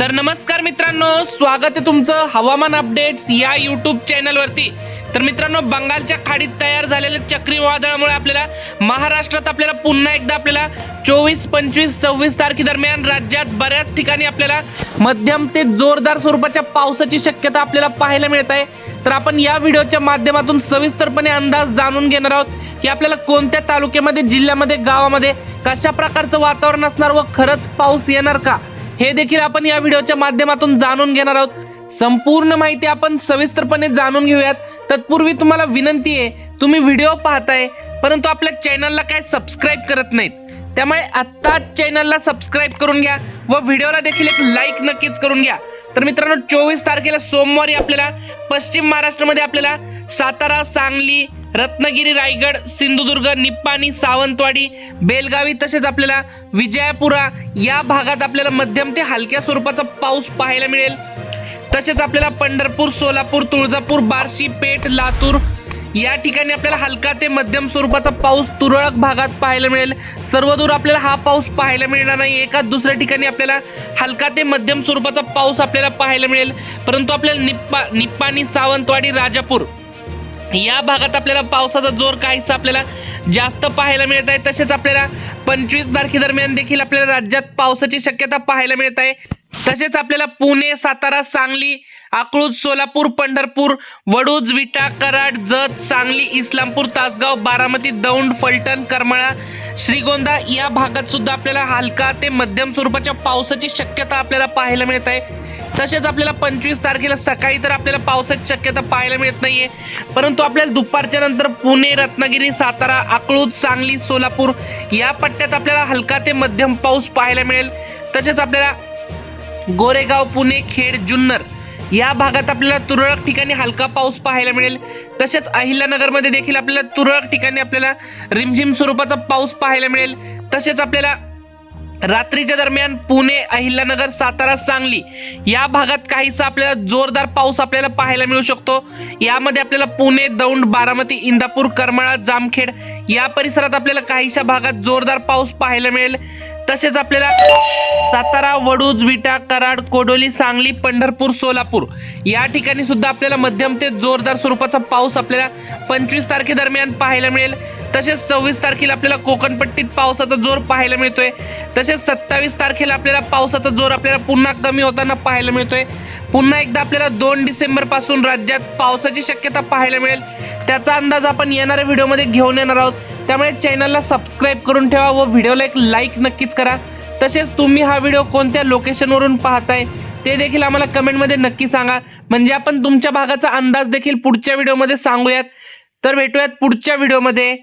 तर नमस्कार मित्रांनो स्वागत आहे तुमचं हवामान अपडेट्स या युट्यूब चॅनलवरती तर मित्रांनो बंगालच्या खाडीत तयार झालेल्या चक्रीवादळामुळे आपल्याला महाराष्ट्रात आपल्याला पुन्हा एकदा आपल्याला चोवीस पंचवीस सव्वीस तारखेदरम्यान राज्यात बऱ्याच ठिकाणी आपल्याला मध्यम ते जोरदार स्वरूपाच्या पावसाची शक्यता आपल्याला पाहायला मिळत आहे. तर आपण या व्हिडिओच्या माध्यमातून सविस्तरपणे अंदाज जाणून घेणार आहोत की आपल्याला कोणत्या तालुक्यामध्ये जिल्ह्यामध्ये गावामध्ये कशा प्रकारचं वातावरण असणार व खरंच पाऊस येणार का? हे देखील आपण या व्हिडिओच्या माध्यमातून जाणून घेणार आहोत. संपूर्ण माहिती आपण सविस्तरपणे जाणून घेऊयात. तत्पूर्वी तुम्हाला विनंती आहे तुम्ही व्हिडिओ पाहताय परंतु आपल्या चॅनलला काय सबस्क्राईब करत नाहीत त्यामुळे आत्ताच चॅनलला सबस्क्राईब करून घ्या व व्हिडिओला देखील एक लाईक नक्कीच करून घ्या. तर मित्रांनो चोवीस तारखेला सोमवारी आपल्याला पश्चिम महाराष्ट्रामध्ये आपल्याला सातारा सांगली रत्नागिरी रायगड सिंधुदुर्ग निप्पाणी सावंतवाडी बेलगावी तसेच आपल्याला विजयापुरा या भागात आपल्याला मध्यम ते हलक्या स्वरूपाचा पाऊस पाहायला मिळेल. तसेच आपल्याला पंढरपूर सोलापूर तुळजापूर बार्शी पेठ लातूर या ठिकाणी आपल्याला हलका ते मध्यम स्वरूपाचा पाऊस तुरळक भागात पाहायला मिळेल. सर्वदूर आपल्याला हा पाऊस पाहायला मिळणार नाही. एका दुसऱ्या ठिकाणी आपल्याला हलका ते मध्यम स्वरूपाचा पाऊस आपल्याला पाहायला मिळेल. परंतु आपल्याला निप्पा निप्पाणी सावंतवाडी राजापूर या भागात आपल्याला पावसाचा जोर काहीसा आपल्याला जास्त पाहायला मिळत आहे. तसेच आपल्याला पंचवीस तारखेदरम्यान देखील आपल्याला राज्यात पावसाची शक्यता पाहायला मिळत आहे. तसेच आपल्याला पुणे सातारा सांगली अकलूज सोलापूर पंढरपूर वडूज विटा कराड जत सांगली इस्लामपूर तासगाव बारामती दौंड फलटण करमाळा श्रीगोंदा या भागात सुद्धा आपल्याला हलका ते मध्यम स्वरूपाच्या पावसाची शक्यता आपल्याला पाहायला मिळत आहे. तसेच आपल्याला पंचवीस तारखेला सकाळी तर आपल्याला पावसाची शक्यता पाहायला मिळत नाहीये. परंतु आपल्याला दुपारच्या नंतर पुणे रत्नागिरी सातारा अकलूज सांगली सोलापूर या पट्ट्यात आपल्याला हलका ते मध्यम पाऊस पाहायला मिळेल. तसेच आपल्याला गोरेगाव पुणे खेड जुन्नर या भागात आपल्याला तुरळक ठिकाणी हलका पाऊस पाहायला मिळेल. तसेच अहिल्यानगरमध्ये देखील आपल्याला तुरळक ठिकाणी आपल्याला रिमझिम स्वरूपाचा पाऊस पाहायला मिळेल. तसेच आपल्याला रात्रीच्या दरम्यान पुणे अहिल्यानगर सातारा सांगली या भागात काहीसा आपल्याला जोरदार पाऊस आपल्याला पाहायला मिळू शकतो. यामध्ये आपल्याला पुणे दौंड बारामती इंदापूर करमाळा जामखेड या परिसरात आपल्याला काहीशा भागात जोरदार पाऊस पाहायला मिळेल. तसेच आपल्याला सातारा वडूज विटा कराड कोडोली सांगली पंढरपूर सोलापूर. या ठिकाणी सुद्धा आपल्याला मध्यम ते जोरदार स्वरूपाचा पाऊस आपल्याला पंचवीस तारखेदरम्यान पाहायला मिळेल. तसेच सव्वीस तारखेला आपल्याला कोकणपट्टीत पावसाचा जोर पाहायला मिळतोय. तसेच सत्तावीस तारखेला आपल्याला पावसाचा जोर आपल्याला पुन्हा कमी होताना पाहायला मिळतोय. पुन्हा एकदा आपल्याला दोन डिसेंबरपासून राज्यात पावसाची शक्यता पाहायला मिळेल. त्याचा अंदाज आपण येणाऱ्या व्हिडिओमध्ये घेऊन येणार आहोत. त्यामुळे चॅनलला सबस्क्राईब करून ठेवा व व्हिडिओला एक लाईक नक्कीच करा. तसेच तुम्ही हा व्हिडिओ कोणत्या लोकेशनवरून पाहताय ते देखील आम्हाला कमेंटमध्ये नक्की सांगा. म्हणजे आपण तुमच्या भागाचा अंदाज देखील पुढच्या व्हिडिओमध्ये सांगूयात. तर भेटूयात पुढच्या व्हिडिओमध्ये